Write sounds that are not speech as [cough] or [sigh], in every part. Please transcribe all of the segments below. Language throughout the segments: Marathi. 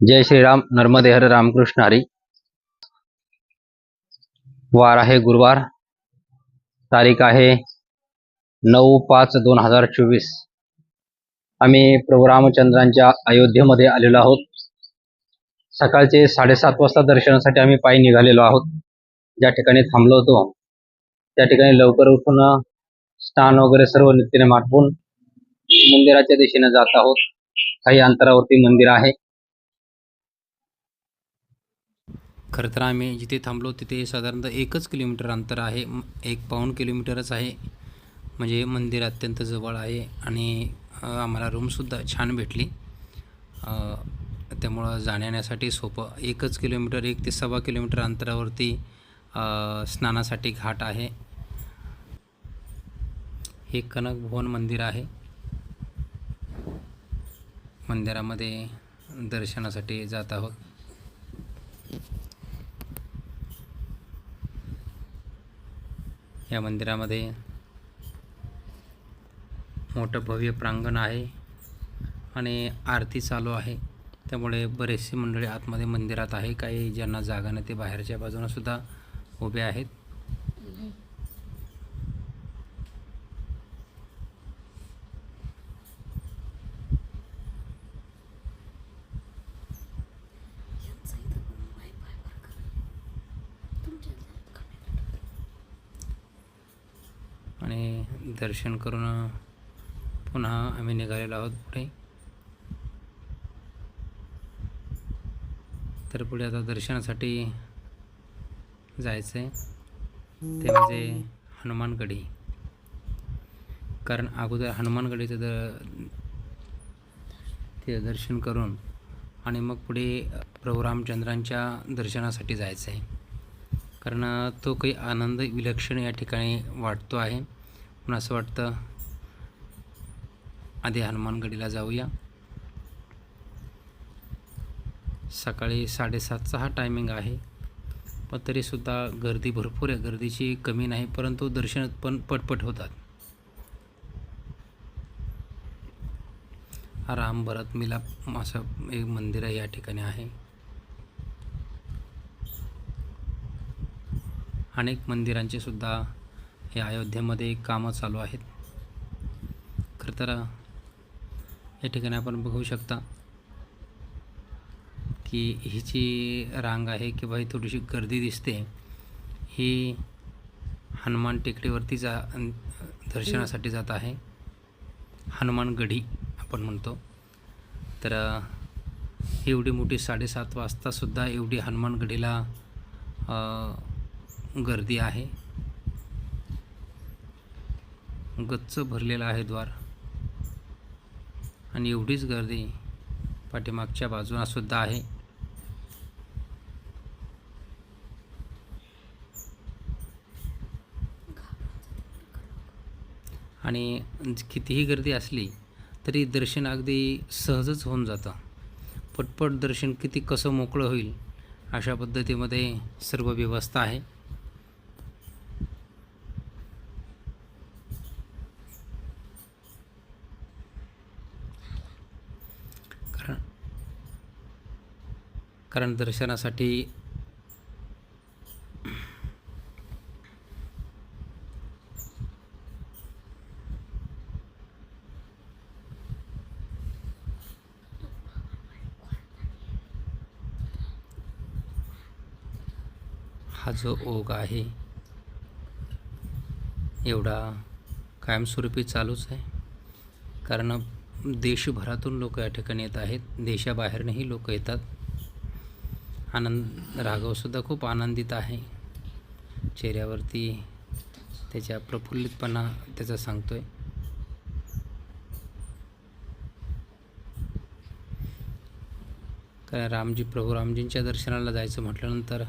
जय श्रीराम नर्मदे हर रामकृष्ण हरी। वार आहे गुरुवार तारीख आहे नऊ पाच दोन हजार चोवीस. आम्ही प्रभू रामचंद्रांच्या अयोध्येमध्ये आलेलो आहोत. सकाळचे साडेसात वाजता दर्शनासाठी आम्ही पायी निघालेलो आहोत. ज्या ठिकाणी थांबलो होतो त्या ठिकाणी लवकर उठून स्नान वगैरे सर्व नित्याने माठवून मंदिराच्या दिशेने जात आहोत. काही अंतरावरती मंदिर आहे. खरं तर आम्ही जिथे थांबलो तिथे साधारणतः एकच किलोमीटर अंतर आहे. एक पाऊण किलोमीटरच आहे. म्हणजे मंदिर अत्यंत जवळ आहे आणि आम्हाला रूमसुद्धा छान भेटली. त्यामुळं जाण्यासाठी सोपं. एकच किलोमीटर एक ते सव्वा किलोमीटर अंतरावरती स्नानासाठी घाट आहे. हे कनक भुवन मंदिर आहे. मंदिरामध्ये दर्शनासाठी जात आहोत. या मंदिरामध्ये मोठं भव्य प्रांगण आहे आणि आरती चालू आहे. त्यामुळे बरेचसे मंडळी आतमध्ये मंदिरात आहे. काही ज्यांना जागा नाही ते बाहेरच्या बाजूनं सुद्धा उभे आहेत. आणि दर्शन करून पुन्हा आम्ही निघालेलो आहोत पुढे. तर पुढे आता दर्शनासाठी जायचं आहे ते म्हणजे हनुमानगडी कारण अगोदर हनुमानगडीचं द ते दर्शन करून आणि मग पुढे प्रभू रामचंद्रांच्या दर्शनासाठी जायचं आहे कारण तो काही आनंद विलक्षण या ठिकाणी वाटतो आहे. पण असं वाटतं आधी हनुमानगडीला जाऊया. सकाळी साडेसातचा हा टायमिंग आहे. पण तरीसुद्धा गर्दी भरपूर आहे. गर्दीची कमी नाही परंतु दर्शन पण पटपट होतात. राम भरत मिलाप असं एक मंदिर आहे या ठिकाणी आहे. अनेक मंदिरांचे सुद्धा हे अयोध्येमध्ये कामं चालू आहेत. खरं तर या ठिकाणी आपण बघू शकता की हिची रांग आहे किंवा ही थोडीशी गर्दी दिसते ही हनुमान टेकडीवरती जा दर्शनासाठी जात आहे. हनुमान गढी आपण म्हणतो. तर एवढी मोठी साडेसात वाजतासुद्धा एवढी हनुमान गढीला गर्दी आहे. गच्च भरलेलं आहे द्वार. आणि एवढीच गर्दी पाठीमागच्या बाजूला सुद्धा आहे. आणि कितीही गर्दी असली तरी दर्शन अगदी सहजच होऊन जातं. पटपट दर्शन किती कसं मोकळं होईल अशा पद्धतीमध्ये सर्व व्यवस्था आहे कारण कारण दर्शनासाठी हा जो ओघ आहे एवढा कायमस्वरूपी चालूच आहे. कारण देशभरातून लोक या ठिकाणी येत आहेत देशाबाहेरनंही लोक येतात. आनंद राघवसुद्धा खूप आनंदित आहे. चेहऱ्यावरती त्याच्या प्रफुल्लितपणा त्याचा सांगतोय. कारण रामजी प्रभू रामजींच्या दर्शनाला जायचं म्हटल्यानंतर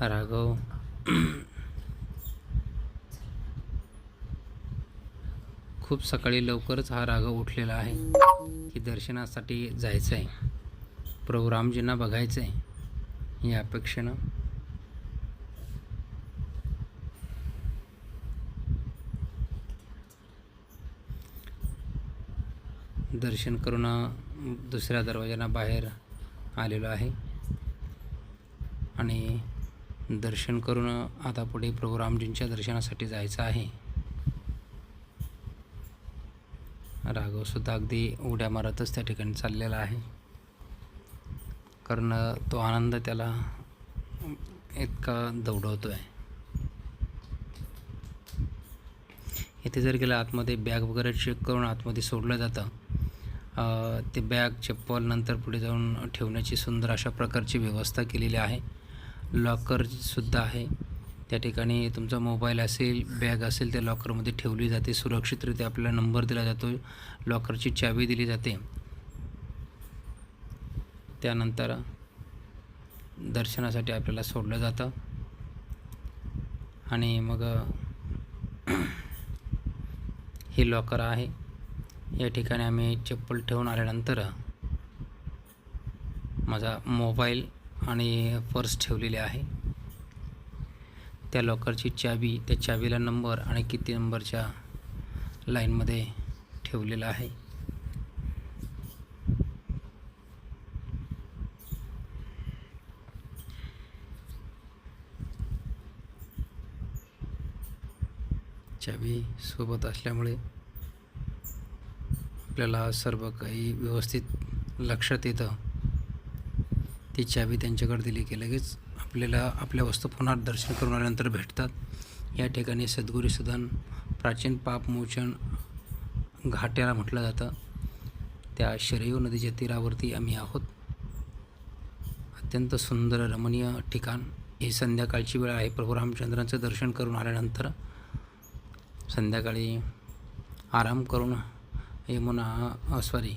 राघव खूप सकाळी लवकरच हा राघव उठलेला आहे की दर्शनासाठी जायचं आहे प्रभू रामजींना बघायचं आहे या अपेक्षेनं. दर्शन करून दुसऱ्या दरवाज्यानं बाहेर आलेलो आहे. आणि दर्शन करून आता पुढे प्रभू रामजींच्या दर्शनासाठी जायचं आहे. राघवसुद्धा अगदी उड्या मारतच त्या ठिकाणी चाललेला आहे. कारण तो आनंद त्याला इतका दौडवतो आहे इथे जर गेलं आतमध्ये बॅग वगैरे चेक करून आतमध्ये सोडलं जातं ते बॅग चप्पल नंतर पुढे जाऊन ठेवण्याची सुंदर अशा प्रकारची व्यवस्था केलेली आहे. लॉकरसुद्धा आहे. त्या ठिकाणी तुमचा मोबाईल असेल बॅग असेल त्या लॉकरमध्ये ठेवली जाते. सुरक्षितरित्या आपल्याला नंबर दिला जातो. लॉकरची चावी दिली जाते. त्यानंतर दर्शनासाठी आपल्याला सोडलं जातं. आणि मग [clears throat] हे लॉकर आहे. या ठिकाणी आम्ही चप्पल ठेवून आल्यानंतर माझा मोबाईल आणि पर्स ठेवलेली आहे. त्या लॉकरची चावी त्या चावीला नंबर आणि किती नंबरच्या लाईनमध्ये ठेवलेला आहे. चावी सोबत असल्यामुळे आपल्याला सर्व काही व्यवस्थित लक्षात येतं. ती चावी त्यांच्याकडे दिली की लगेच आपल्याला आपल्या वस्तू पुन्हा दर्शन करून आल्यानंतर भेटतात. या ठिकाणी सद्गुरू सदन प्राचीन पापमोचन घाट्याला म्हटलं जातं. त्या शरयू नदीच्या तीरावरती आम्ही आहोत. अत्यंत सुंदर रमणीय ठिकाण. ही संध्याकाळची वेळ आहे. प्रभू रामचंद्रांचं दर्शन करून आल्यानंतर संध्याकाळी आराम करून यमुना सॉरी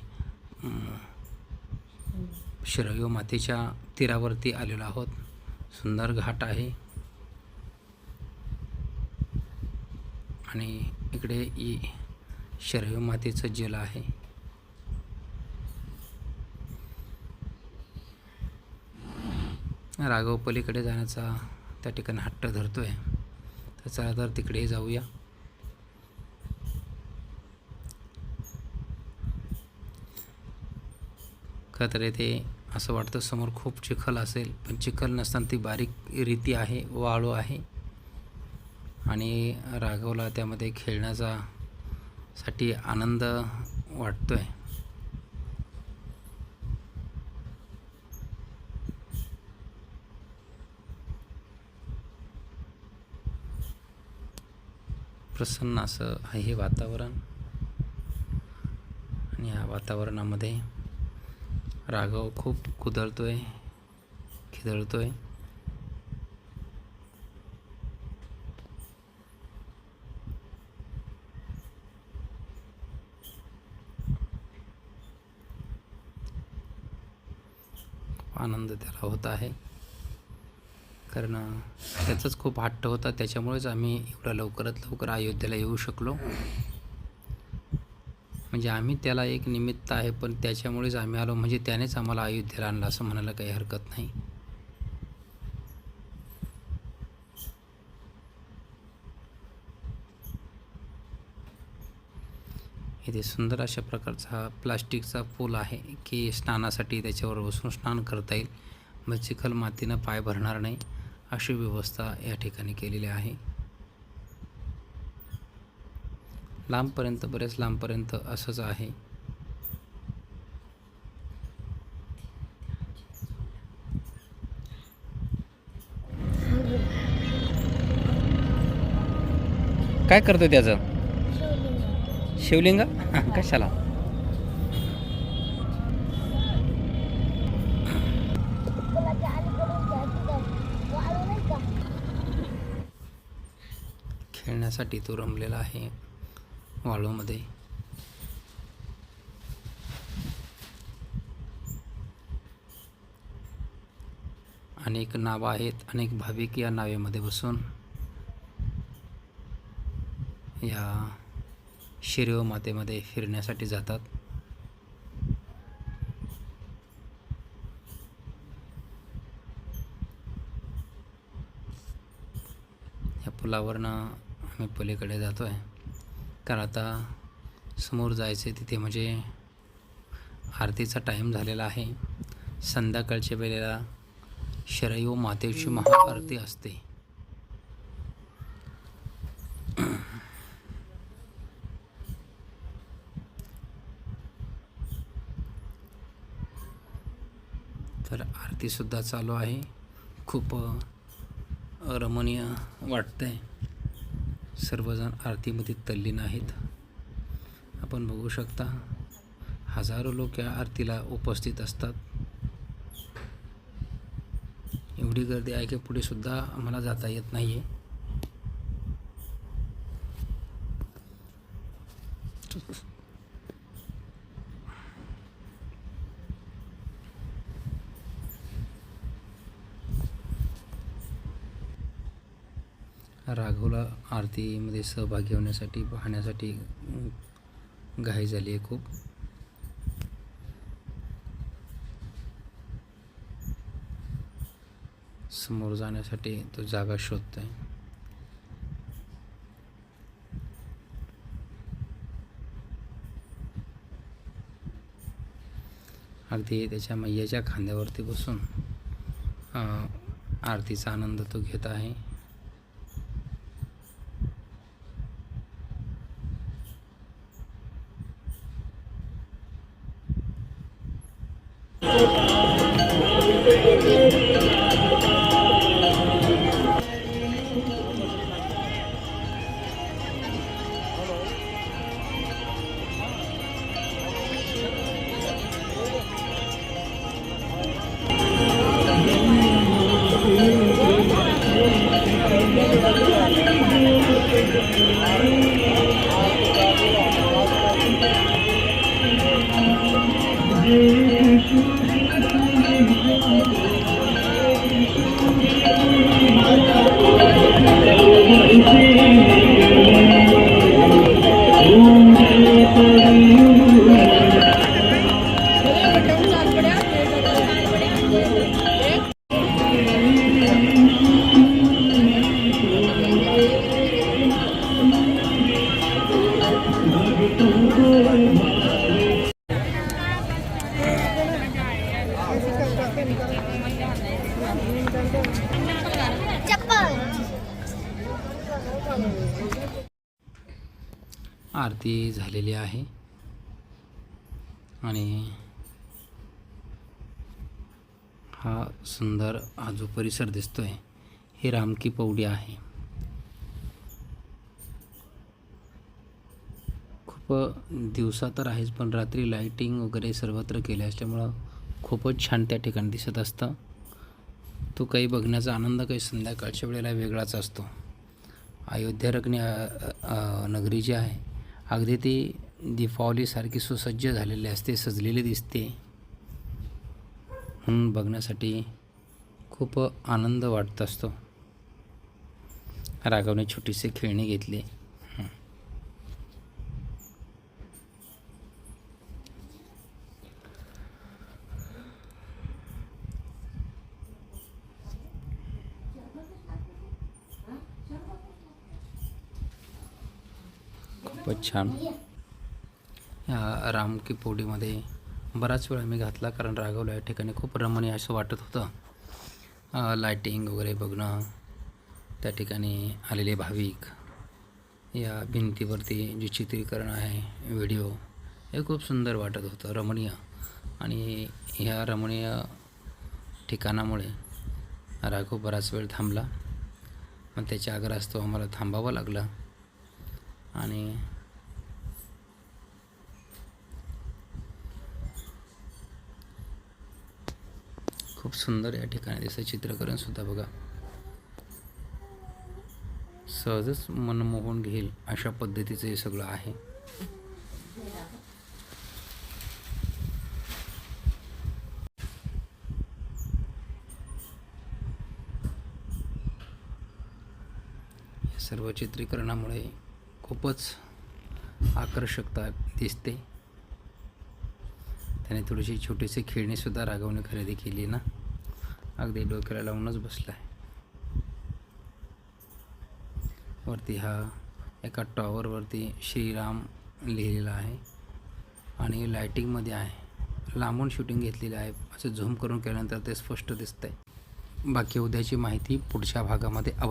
शरयू मातेच्या तीरावरती आलेलो आहोत. सुंदर घाट आहे. आणि इकडे इ मातेचं जल आहे. राघव पलीकडे जाण्याचा त्या ठिकाणी हट्ट धरतोय. तर चला तर तिकडे जाऊया. खतर येथे असं वाटतं समोर खूप चिखल असेल पण चिखल नसताना ती बारीक रीती आहे वाळू आहे. आणि राघवला त्यामध्ये खेळण्याचा साठी आनंद वाटतो आहे प्रसन्न असं आहे हे वातावरण. आणि या वातावरणामध्ये राघव खूप कुदळतो आहे खिदळतो आहे आनंद त्याला होत आहे. कारण त्याचाच खूप हट्ट होता. त्याच्यामुळेच आम्ही एवढ्या लवकरात लवकर अयोध्येला येऊ शकलो. म्हणजे आम्ही त्याला एक निमित्त आहे पण त्याच्यामुळेच आम्ही आलो. म्हणजे त्यानेच आम्हाला अयोध्येला आणलं असं म्हणायला काही हरकत नाही. इथे सुंदर अशा प्रकारचा हा प्लास्टिकचा पूल आहे की स्नानासाठी त्याच्यावर बसून स्नान करता येईल. मग चिखल मातीनं पाय भरणार नाही. अशी व्यवस्था या ठिकाणी केलेली आहे. लांबपर्यंत बरेच लांबपर्यंत असंच आहे. काय करतो त्याचं? शिवलिंग. कशाला? खेळण्यासाठी तो रमलेला आहे. वाळूमध्ये. अनेक नावं आहेत अनेक भाविक या नावेमध्ये बसून. या शिरव मातेमध्ये फिरण्यासाठी जातात. या पुलावरनं आम्ही पलीकडे जातो आहे कारण आता समोर जायचं आहे तिथे म्हणजे आरतीचा टाईम झालेला आहे. संध्याकाळच्या वेळेला शरयू मातेची महाआरती असते. तर आरतीसुद्धा चालू आहे. खूप रमणीय रमणीय वाटतंय. सर्वजण आरतीमध्ये तल्लीन आहेत. आपण बघू शकता हजारो लोक या आरतीला उपस्थित असतात. एवढी गर्दी आहे की पुढे सुद्धा आम्हाला जाता येत नाही आहे राघवला आरतीमध्ये सहभागी होण्यासाठी पाहण्यासाठी घाई झाली आहे खूप. समोर जाण्यासाठी तो जागा शोधतोय. अगदी त्याच्या मैयाच्या खांद्यावरती बसून आरतीचा आनंद तो घेत आहे. झालेली आहे. आणि हा सुंदर हा जो परिसर दिसतो आहे ही रामकी पौडी आहे. खूप दिवसा तर आहेच पण रात्री लाईटिंग वगैरे सर्वत्र केले असल्यामुळं खूपच छान त्या ठिकाणी दिसत असतं. तो काही बघण्याचा आनंद काही संध्याकाळच्या वेळेला वेगळाच असतो. अयोध्या रग्नी नगरी जी आहे अगदी ती दीपावलीसारखी सुसज्ज झालेली असते सजलेली दिसते. म्हणून बघण्यासाठी खूप आनंद वाटत असतो. राघवने छोटीशी खेळणी घेतली हं. खूपच छान. या रामकी पोडीमध्ये बराच वेळ मी घातला कारण राघवला या ठिकाणी खूप रमणीय असं वाटत होतं. लायटिंग वगैरे बघणं त्या ठिकाणी आलेले भाविक या भिंतीवरती जे चित्रीकरण आहे व्हिडिओ हे खूप सुंदर वाटत होतं रमणीय. आणि ह्या रमणीय ठिकाणामुळे राघव बराच वेळ थांबला. पण त्याच्या आग्रहास्तव आम्हाला थांबावं लागलं. आणि खूप सुंदर या ठिकाणी दिसतं. चित्रकरण सुद्धा बघा. सहजच मनमोहून घेईल अशा पद्धतीचं हे सगळं आहे. सर्व चित्रीकरणामुळे खूपच आकर्षकता दिसते. त्याने थोडीशी छोटीशी खेळणीसुद्धा राघवने खरेदी केली ना? अगदी डोक्याला लावूनच बसला आहे वरती हा एका टॉवरवरती श्रीराम लिहिलेला आहे आणि लायटिंगमध्ये आहे. लांबून शूटिंग घेतलेलं आहे. असं झूम करून केल्यानंतर ते स्पष्ट दिसतंय. बाकी उद्याची माहिती पुढच्या भागामध्ये. अव